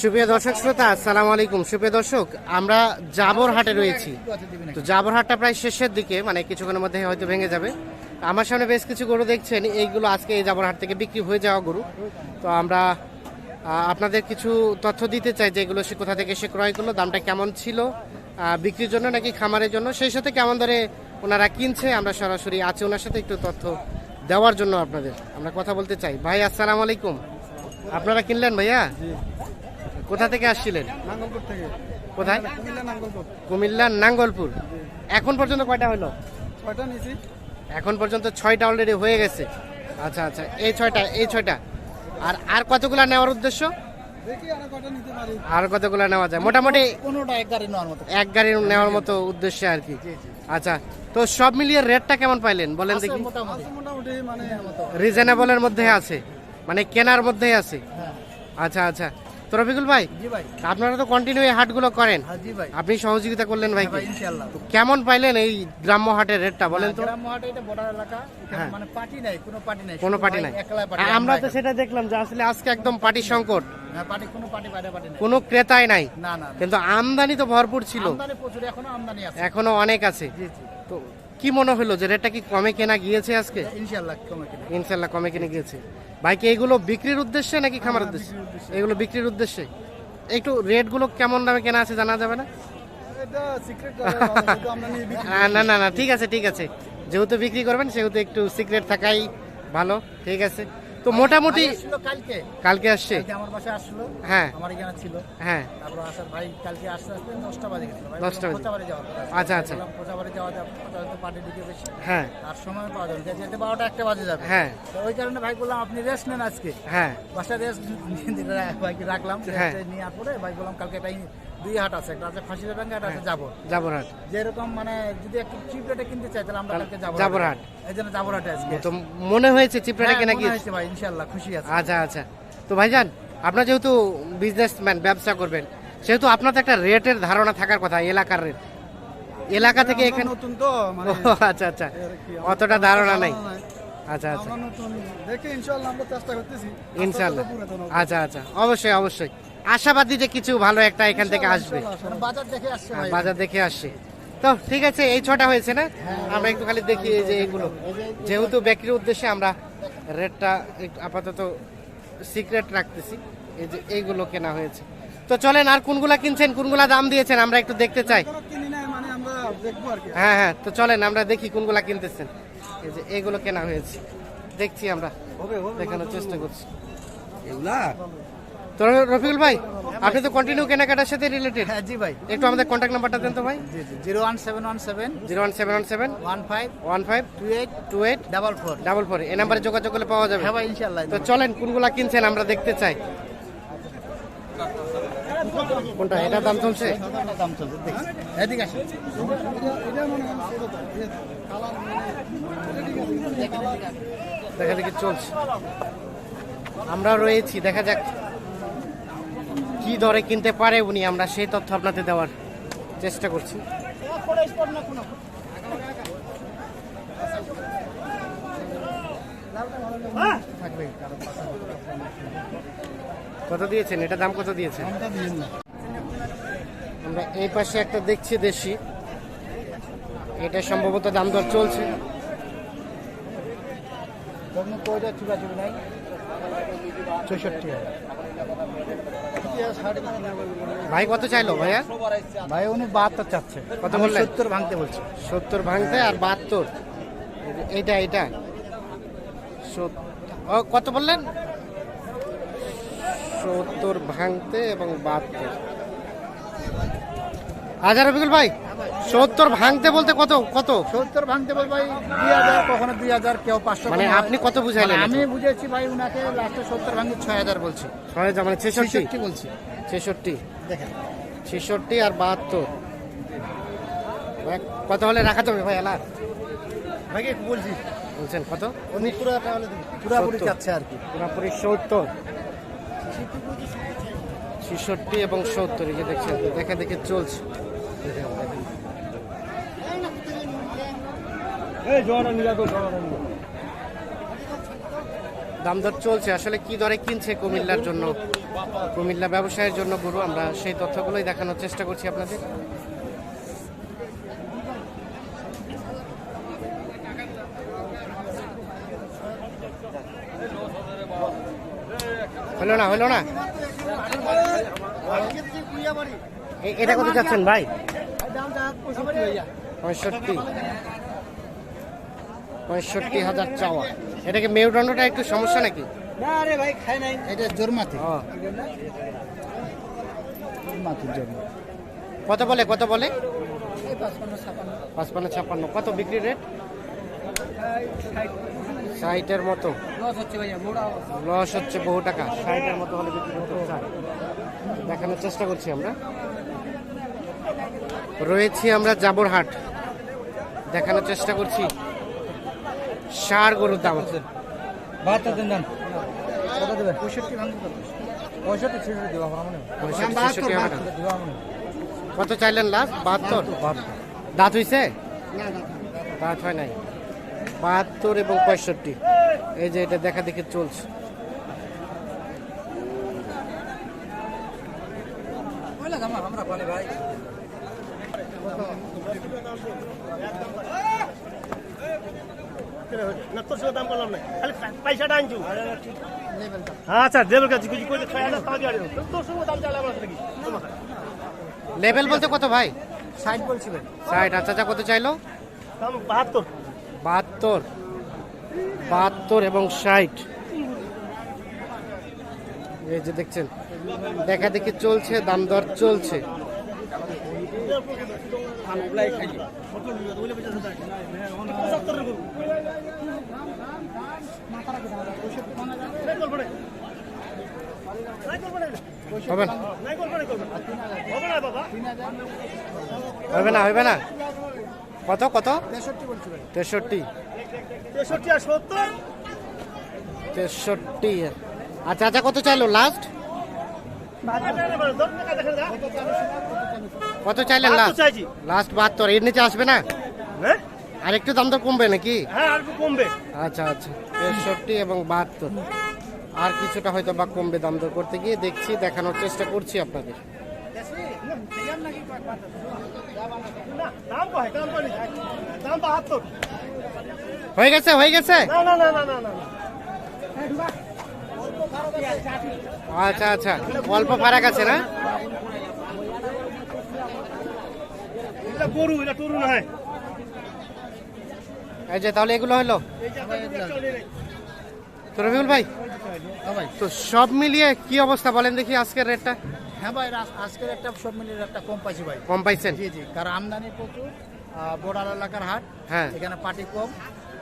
সুপ্রিয় দর্শক শ্রোতা, আসসালামু আলাইকুম। সুপ্রিয় দর্শক, আমরা জাবর হাটে রয়েছি। তো জাবর হাটটা প্রায় শেষের দিকে মানে কিছুক্ষণের মধ্যে হয়তো ভেঙে যাবে। আমার সামনে বেশ কিছু গরু দেখছেন, এইগুলো আজকে এই জাবর হাট থেকে বিক্রি হয়ে যাওয়া গরু। তো আমরা আপনাদের কিছু তথ্য দিতে চাই যে এগুলো সে কোথা থেকে সে ক্রয় করল, দামটা কেমন ছিল বিক্রির জন্য নাকি খামারের জন্য, সেই সাথে কেমন ধরে ওনারা কিনছে, আমরা সরাসরি আছে ওনার সাথে একটু তথ্য দেওয়ার জন্য আপনাদের। আমরা কথা বলতে চাই। ভাই, আসসালামু আলাইকুম। আপনারা কিনলেন ভাইয়া? কোথা থেকে আসছিলেন? নাঙ্গলপুর থেকে। কোথায়? কুমিল্লার নাঙ্গলপুর। এখন পর্যন্ত কয়টা হলো? ছয়টা নিয়েছি এখন পর্যন্ত ছয়টা অলরেডি হয়ে গেছে। আচ্ছা আচ্ছা এই ছয়টা এই ছয়টা। আর আর কতগুলা নেওয়ার উদ্দেশ্য? আর কতগুলা নেওয়া যায়? মোটামুটি এক গাড়ি নেওয়ার মতো। উদ্দেশ্যে আর কি। আচ্ছা তো সব মিলিয়ে রেটটা কেমন পাইলেন? বলেন দেখি। মোটামুটি। মানে রিজনেবলের মধ্যে আছে। মানে কেনার মধ্যেই আছে। হ্যাঁ। আচ্ছা আচ্ছা। তো রফিকুল ভাই? আপনারা তো কন্টিনিউ এই হাটগুলো করেন। হ্যাঁ আপনি সহযোগিতা করলেন ভাই ভাই কেমন পাইলেন এই গ্রাম্য হাটের রেটটা বলেন তো? হ্যাঁ। মানে কোনো পার্টি নাই আমরা তো সেটা দেখলাম যে আসলে আজকে একদম পার্টি সংকট। কোনো ক্রেতাই নাই। কিন্তু আমদানি তো ভরপুর ছিল। এখনও অনেক আছে। তো কি মনে হলো যে রেটটা কি কমে কেনা গিয়েছে আজকে? ইনশাআল্লাহ কমে কিনা ইনশাল্লাহ কমে কিনে গিয়েছে। ভাই কি এগুলো বিক্রির উদ্দেশ্যে নাকি খামার উদ্দেশ্যে? এগুলো বিক্রির উদ্দেশ্যে? একটু রেটগুলো কেমন দামে কেনা আছে জানা যাবে না? না না না ঠিক আছে ঠিক আছে। যেহেতু বিক্রি করবেন সেহেতু একটু সিক্রেট থাকাই ভালো ঠিক আছে। তো মোটামুটি কালকে। কালকে আসছে? আমার বাসায় আসলো হ্যাঁ। আমার এখানে ছিল। হ্যাঁ। তারপর আসার ভাই কালকে আসতে আসতে দশটা বাজে গেছিল। দশটা বাজে। যাওয়ার আচ্ছা, আচ্ছা। কোচাবাড়ি যাওয়া যাবে? পার্টি ঢুকে বেশি হ্যাঁ। আর সময় পাওয়া যাবে যেতে বারোটা একটা বাজে যাবে। হ্যাঁ। তো ওই কারণে ভাই বললাম আপনি রেস্ট নেন আজকে। হ্যাঁ। বাসায় রেস্ট ভাইকে রাখলাম। হ্যাঁ। rest পরে ভাই বললাম কালকে একটা দুই হাট আছে একটা আছে ফাঁসির একটা আছে যাব জাবরহাট যেরকম মানে যদি একটু চিপ রেটে কিনতে চাই তাহলে আমরা কালকে জাবরহাট। এই জন্য আজকে। তো মনে হয়েছে চিপড়াটা হ্যাঁ, কেনা গিয়েছে হয়েছে ভাই ইনশাল্লাহ খুশি আছে। আচ্ছা আচ্ছা। তো ভাইজান আপনার যেহেতু বিজনেসম্যান ব্যবসা করবেন সেহেতু আপনার তো একটা রেটের ধারণা থাকার কথা এলাকার রেট এলাকা থেকে এখানে নতুন তো মানে আচ্ছা আচ্ছা। কি, অতটা ধারণা নাই। আচ্ছা আচ্ছা। নতুন দেখি ইনশাআল্লাহ আমরা চেষ্টা করতেছি। আচ্ছা আচ্ছা। অবশ্যই অবশ্যই। আশাবাদী যে কিছু ভালো একটা এখান থেকে আসবে। ইনশাআল্লাহ। বাজার দেখে আসছে বাজার দেখে আসছে। তো ঠিক আছে এই ছটা হয়েছে না? আমরা একটু খালি দেখি এই যে এইগুলো যেহেতু বিক্রির উদ্দেশ্যে আমরা রেটটা একটু আপাতত সিক্রেট রাখতেছি। এই যে এইগুলো কেনা হয়েছে। তো চলেন আর কোনগুলা কিনছেন কোনগুলা দাম দিয়েছেন আমরা একটু দেখতে চাই। মানে হ্যাঁ হ্যাঁ তো চলেন আমরা দেখি কোনগুলা কিনতেছেন। এই যে এইগুলো কেনা হয়েছে। দেখছি আমরা। দেখানোর চেষ্টা করছি। এগুলা? তো রফিকুল ভাই আপনি তো কন্টিনিউ কেনাকাটার সাথে রিলেটেড হ্যাঁ জি ভাই। একটু আমাদের কন্ট্যাক্ট নাম্বারটা দেন তো ভাই। জি জি zero one seven one seven zero one seven one seven one five one five two eight two eight double four. Double four এই নাম্বারে যোগাযোগ করলে পাওয়া যাবে। হ্যাঁ ভাই ইনশাআল্লাহ তো চলেন কোনগুলা কিনছেন আমরা দেখতে চাই। কোনটা? এটা দাম চলছে? দাম চলছে এদিকে আসেন। দেখা দেখি চলছে। আমরা রয়েছি দেখা যাক। কি দরে কিনতে পারে উনি আমরা সেই তথ্য আপনাদের দেওয়ার চেষ্টা করছি। কত দিয়েছেন? এটা দাম কত দিয়েছেন? আমরা এই পাশে একটা দেখছি দেশি। এটা সম্ভবত দাম দর চলছে। নাই। চৌষট্টি ভাই কত চাইলো ভাইয়া? ভাই উনি বাহাত্তর চাচ্ছে। কত আমি বললেন? সত্তর ভাঙতে বলছে। সত্তর ভাঙতে আর বাহাত্তর। এইটা এইটা। ও, কত বললেন? সত্তর ভাঙতে এবং বাহাত্তর। হাজার রবিকুল ভাই। সত্তর ভাঙতে বলতে কত কত? সত্তর ভাঙতে বল ভাই দুই হাজার কখনো দুই হাজার কেউ পাঁচশো মানে আপনি কত বুঝাইলেন মানে আমি বুঝেছি ভাই উনাকে লাস্টে সত্তর ভাঙতে ছয় হাজার বলছি। ছয় হাজার মানে ছেষট্টি? বলছি। ছেষট্টি। দেখেন। ছেষট্টি আর বাহাত্তর। ভাই, কত হলে রাখা যাবে ভাই এলা একটু বলছি। বলছেন কত? উনি পুরো পুরাপুরি সত্তর। চাচ্ছে আর কি। পুরোপুরি সত্তর। ছেষট্টি এবং সত্তর এই যে দেখছেন দেখে দেখে চলছে। দেখেন, দেখেন। দাম দর চলছে। আসলে কি দরে কিনছে কুমিল্লার জন্য? কুমিল্লা ব্যবসায়ের জন্য গরু আমরা সেই তথ্যগুলোই দেখানোর চেষ্টা করছি আপনাদের। হলো না হলো না? এটা কত যাচ্ছেন ভাই? পঁয়ষট্টি। পঁয়ষট্টি হাজার চাওয়া। এটাকে মেরুদণ্ডটা একটু সমস্যা নাকি? না রে ভাই খাই নাই। এটা জোরমাতি। জন্য কত বলে কত বলে? পাঁচপান্ন ছাপান্ন। ছাপ্পান্ন কত বিক্রি রেট ষাটের মতো। লস হচ্ছে লস বহু টাকা। ষাটের মতো হলে বিক্রি করতে দেখানোর চেষ্টা করছি আমরা। রয়েছি আমরা জাবরহাট। দেখানোর চেষ্টা করছি। সার গরুর দাম বাহাত্তর দিন দাম কত দেবেন? পঁয়ষট্টি পঁয়ষট্টি ছেষট্টি মনে চাইলেন লাস্ট বাহাত্তর? দাঁত হইছে? দাঁত হয় নাই। বাহাত্তর এবং পঁয়ষট্টি। এই যে এটা দেখা দেখে চলছে। আমরা ভাই? না তোর সঙ্গে দাম করলাম না। খালি পয়সাটা আনছু। আচ্ছা দেবের কাছে কিছু করে ছয় হাজার টাকা দিয়ে তোর সঙ্গে দাম চাইলে নাকি লেভেল বলতে কত ভাই? ষাট বলছি ভাই ষাট আচ্ছা আচ্ছা কত চাইলো? দাম বাহাত্তর। বাহাত্তর। বাহাত্তর এবং ষাট। এই যে দেখছেন দেখা দেখি চলছে দাম দর চলছে। হবে না। হবে না হবে না। কত কত? তেষট্টি। তেষট্টি আর সত্তর? তেষট্টি। আচ্ছা আচ্ছা কত চাইলো? লাস্ট কত চাইলেন লাস্ট লাস্ট বাহাত্তর এর নিচে আসবে না? হ্যাঁ? আর একটু দাম দর কমবে নাকি? হ্যাঁ কমবে। আচ্ছা আচ্ছা। তেষট্টি এবং বাহাত্তর। আর কিছুটা হয়তো বা কমবে দাম দর করতে গিয়ে দেখছি দেখানোর চেষ্টা করছি আপনাদের। হয়ে গেছে হয়ে গেছে? না না না না না। আচ্ছা আচ্ছা। অল্প ফারাক আছে না? এটা গরু এটা তরু না হয়। এই যে তাহলে এগুলো হলো? তো রবিউল ভাই তো সব মিলিয়ে কি অবস্থা বলেন দেখি আজকের রেটটা? হ্যাঁ ভাই আজ- আজকের একটা সব মিলিয়ে একটা কম পাইছি ভাই। কম পাইছেন? জি জি। কারণ আমদানি প্রচুর বোর্ডার এলাকার হাট হ্যাঁ। এখানে পার্টি কম।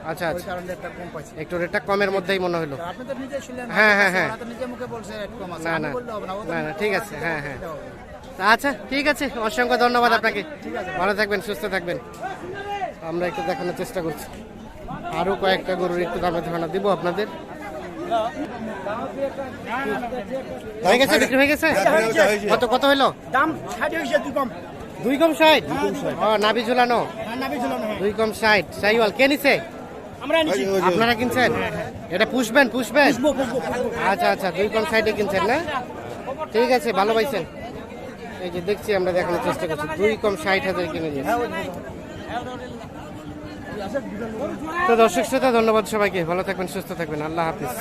আচ্ছা ওই আচ্ছা। কারণে একটা কম পাইছি। একটু রেটটা কমের মধ্যেই মনে হলো। আপনি তো নিজে ছিলেন হ্যাঁ, হ্যাঁ, হ্যাঁ। তো নিজে মুখে বলছে রেট কম আছে। না, আমি না। বললে হবে না ও তো না, না, ঠিক আছে, হ্যাঁ, হ্যাঁ। আচ্ছা ঠিক আছে অসংখ্য ধন্যবাদ আপনাকে। ভালো থাকবেন সুস্থ থাকবেন। আমরা একটু দেখানোর চেষ্টা করছি। আরও কয়েকটা গরুর একটু দামে ধারণা দিব আপনাদের। হয়ে গেছে বিক্রি হয়ে গেছে? কত কত হলো? দাম ষাট হয়েছে তুই কম। দুই কম ষাট? ও নাবি ঝুলানো। হ্যাঁ না দুই কম ষাট। সাইওয়াল কে নিছে? আপনারা কিনছেন? এটা পুষবেন পুষবেন? আচ্ছা আচ্ছা দুই কম সাইডে কিনছেন না? ঠিক আছে ভালো পাইছেন। এই যে দেখছি আমরা দেখানোর চেষ্টা করছি। দুই কম ষাট হাজার কিনে নিয়েছি। তো দর্শক শ্রোতা ধন্যবাদ সবাইকে। ভালো থাকবেন সুস্থ থাকবেন। আল্লাহ হাফিজ।